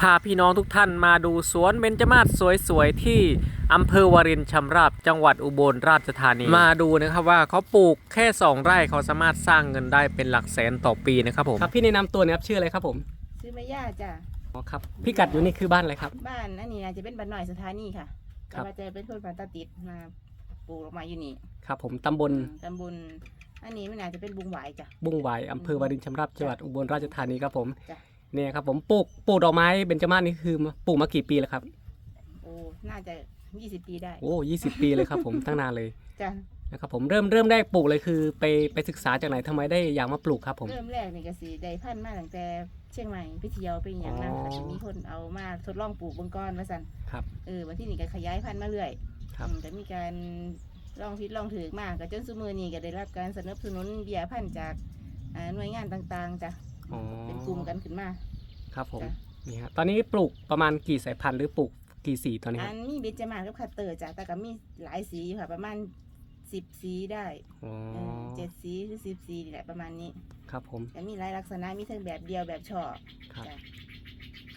พาพี่น้องทุกท่านมาดูสวนเบญจมาศสวยๆ ที่อำเภอวารินชำราบจังหวัดอุบลราชธานี มาดูนะครับว่าเขาปลูกแค่ 2 ไร่เขาสามารถสร้างเงินได้เป็นหลักแสนต่อปีนะครับผมครับพี่แนะนำตัวนะครับชื่ออะไรครับผมซื้อแม่ย่าจ้ะอ๋อครับพี่กัดอยู่นี่คือบ้านอะไรครับ บ้านอันนี้นะจะเป็นบ้านหน่อยสถานีค่ะครับแต่ว่าจะเป็นคนพันตาติดมาปลูกออกมาอยู่นี่ครับผมตำบลตำบลอันนี้มันอาจจะเป็นบุงหวายจ้ะ บุ้งหวายอำเภอวารินชำราบจังหวัดอุบลราชธานีครับผม จ้ะ เนี่ยครับผมปลูกปลูกดอกไม้เบญจมาศนี่คือปลูกมากี่ปีแล้วครับ โอ้ น่าจะยี่สิบปีได้ โอ้ยี่สิบปีเลยครับผมตั้งนานเลยจ้ะนะครับผมเริ่มเริ่มแรกปลูกเลยคือ ไปไปศึกษาจากไหนทำไมได้อยากมาปลูกครับผม เริ่มแรกนี่ก็สีได้พันธุ์มาตั้งแต่เชียงใหม่ไปเที่ยวไปอหย่างนั้นอ๋อก็จะมีคนเอามาทดลองปลูกเบงก้อนมาสั่นครับ เออวันที่นี่ก็ขยายพันธุ์มาเรื่อยครับ อืมแต่มีการลองพิษลองถือมากก็จนสมือนี้ก็ได้รับการสนับสนุนเบี้ยพันธุ์จากอ่าหน่วยงานต่างๆจ้ะ อ๋อเป็นกลุ่มกันขึ้นมาครับผมจ้ะนี่ฮะตอนนี้ปลูกประมาณกี่สายพันธุ์หรือปลูกกี่สีตอนนี้คอัรับนมีเบญจมาศกับคัตเตอร์จ้ะแต่ก็มีหลายสีอยู่ค่ะ ประมาณสิบสีได้อ๋อเออเจ็ดสีหรือสิบสีนี่แหละประมาณนี้ครับผมก็มีหลายลักษณะมีทั้งแบบเดียวแบบช่อครับจ้ะ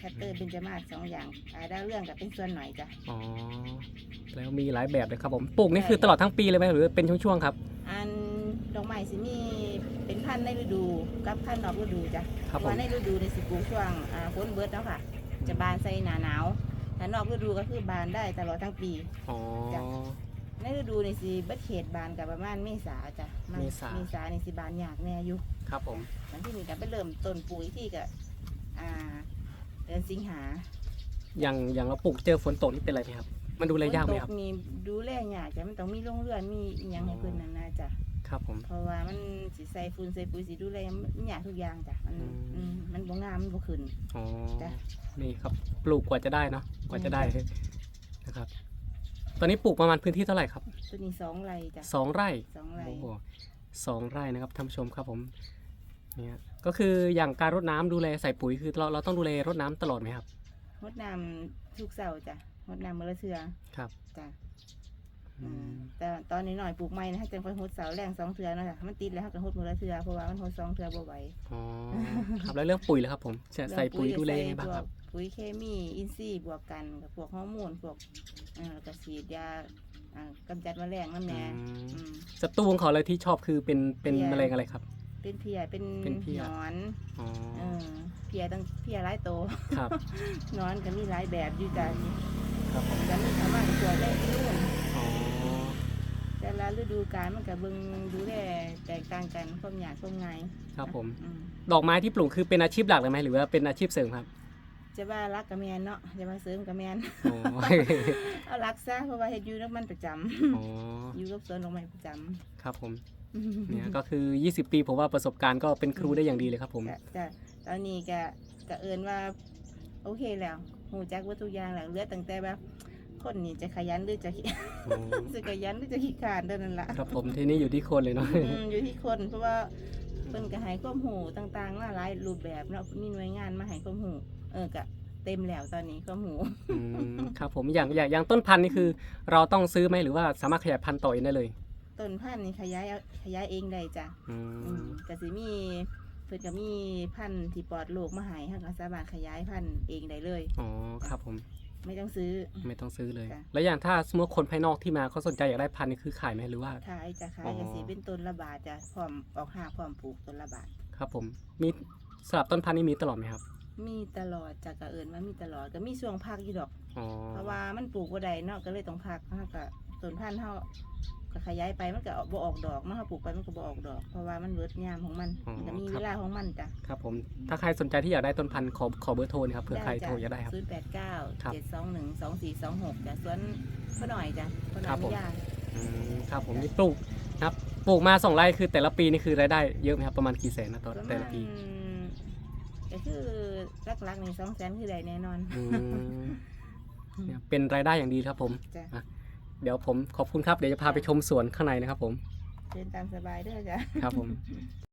คัตเตอร์เบญจมาศสองอย่างอาดาวเรื่องกับเป็นส่วนหน่อยจ้ะ อ๋อแล้วมีหลายแบบเลยครับผมปลูกนี่คือตลอดทั้งปีเลยไหมหรือเป็นช่วงๆครับ อันดอกไม้สิมีเป็น พันธุ์ในฤดูกับพันธุ์นอกฤดูจ้ะครับผมว่าในฤดูในสิปลูกช่วงอ่าฝนเบิดแล้วค่ะ จะบานใส่หนาหนาวถ้านอกฤดูก็คือบานได้ตลอดทั้งปี อ๋อ จ้ะ ในฤดูนี่สิเบิดเขตบานกับประมาณเมษาจ้ะนเมษา เมษานี่สิบานยากแน่อยู่ครับผม หลังที่นี่ก็ไปเริ่มต้นปลูกอีกที่ก็อ่าเดือนสิงหาอย่างอย่างเราปลูกเจอฝนตกนี่เป็นไรไหมครับ มันดูแลยากไหมครับ ฝนตนี่ดูแลยากจ้ะมันต้องมีโรงเรือนมีอหยังให้เพิ่นนั่นนะจ้ะ ครับผม เพราะว่ามันสิใส่ฝุ่นใส่ปุ๋ยสิดูแลมันยากทุกอย่างจ้ะมันอืม อืมมันบ่งามมันบ่ขึ้น อ๋อจ้ะ นี่ครับปลูกกว่าจะได้เนาะกว่าจะได้อืมนะครับ ตอนนี้ปลูกประมาณพื้นที่เท่าไหร่ครับตัวนี้สองไร่จ้ะสองไร่ สองไร่โอ้โหสองไร่นะครับท่านผู้ชมครับผมเนี่ยก็คืออย่างการรดน้ำดูแลใส่ปุ๋ยคือเราเราต้องดูแลรดน้ำตลอดไหมครับ งดน้ำทุกเสาร์จ้ะงดน้ำมื้อละเทื่อครับ จ้ะอือืมม แต่ตอนนี้หน่อยปลูกใหม่นะฮะจังค่อยหดเสาแรงสองเทื่อเนาะจ้ะมันติดแล้วฮะก็หดมื้อละเทื่อเพราะว่ามันหดสองเทื่อบ่ไหวอ๋อครับแล้วเรื่องปุ๋ยล่ะครับผมจะใส่ปุ๋ยดูแลยังไงบ้างพวคกรับ ปุ๋ยเคมีอินทรีย์บวกกันกับพวกฮอร์โมนพวกอ่าแล้วก็ฉีดยาอ่ากำจัดแมลงน้ำแหน่อืม อืม ศัตรูของเขาเลยที่ชอบคือเป็นเป็นเพี้ย แมลงอะไรครับ เป็นเพียเป็นเป็นเพี้ย หนอนอ๋อเออเพียตั้งเพียหลายโตว ครับหนอนก็มีหลายแบบอยู่จ้ะครับผม จะมีคำว่าตัวได้รุ่นอ๋อ แต่ละฤดูกาลมันก็เบิ่งดูแลแตกต่างกันความยากความง่ายครับผม อืมดอกไม้ที่ปลูกคือเป็นอาชีพหลักเลยไหมหรือว่าเป็นอาชีพเสริมครับจะว่ารักกับแมนเนาะจะว่าเสริมกับแมนอ๋อเอารักซะเพราะว่าเฮ็ดอยู่แล้วมันประจำอ๋ออยู่กับสวนดอกไม้ประจำครับผมเนี่ยก็คือ 20 ปีผมว่าประสบการณ์ก็เป็นครูได้อย่างดีเลยครับผมจ้ะจ้ะตอนนี้ก็ก็เอินว่า โอเคแล้วหูจักว่าทุกอย่างแล้วเหลือตั้งแต่แบบ คนนี่จะขยันหรือจะขี้อ๋อจะขยันหรือจะขี้ขลาดเท่านั้นละ ครับผมทีนี้อยู่ที่คนเลยเนาะ อืมอยู่ที่คนเพราะว่าเพิ่นก็ให้ความหูต่างๆมาหลายรูปแบบเนาะมีหน่วยงานมาให้ความหูเออก็เต็มแล้วตอนนี้ความหูอืมครับผมอย่างอย่างอย่างต้นพันธุ์นี่คือ เราต้องซื้อไหมหรือว่าสามารถขยายพันธุ์ต่อเองได้เลยต้นพันธุ์นี่ขยายเอาขยายเองได้จ้ะอือืมมก็สิมีเพิ่นก็มีพันธุ์ที่ปลอดโรคมาให้เฮาก็สามารถขยายพันธุ์เองได้เลย อ๋อครับผม ไม่ต้องซื้อ ไม่ต้องซื้อเลยจ้ะแล้วอย่างถ้าสมมติคนภายนอกที่มาเขาสนใจอยากได้พันธุ์นี่คือขายไหมหรือว่า ขายจะขาอ๋ยอก็สิเป็นต้นละบาทจ้ะพร้อมออกหาพร้อมปลูกต้นละบาท ครับผมมีสำหรับต้นพันธุ์นี่มีตลอดไหมครับมีตลอดจากกะเอิญว่ามีตลอดก็มีช่วงพักอยู่ดอก อ๋อเพราะว่ามันปลูกบ่ได้เนาะก็เลยต้องพักเฮาก็ต้นพันธุ์เฮา ก็ขยายไปมันก็บ่ออกดอกเนาะเฮาปลูกไปมันก็บ่ออกดอก เพราะว่ามันเบิดยามของมันมันก็มีเวลาของมันจ้ะครับผมถ้าใครสนใจที่อยากได้ต้นพันธุ์ขอขอเบอร์โทรนะครับเผื่อใครโทรอยากได้ครับ ศูนย์แปดเก้าครับเจ็ดสองหนึ่งสองสี่สองหกจ้ะสวนพ่อหน่อยจ้ะพ่อหน่ครัอยบผม ไม่ยากอืมครับผมนี่ปลูกนะครับปลูกมาสองไร่คือแต่ละปีนี่คือรายได้เยอะไหมครับประมาณกี่แสนนะต่อประแต่มาละณปีก็คือหลักๆนี่สองแสนคือได้แน่นอนอืมเนี่ยเป็นรายได้อย่างดีครับผมจ้ะอะ เดี๋ยวผมขอบคุณครับเดี๋ยวจะพาไปชมสวนข้างในนะครับผม เดินตามสบายเด้อจ้ะ ครับผม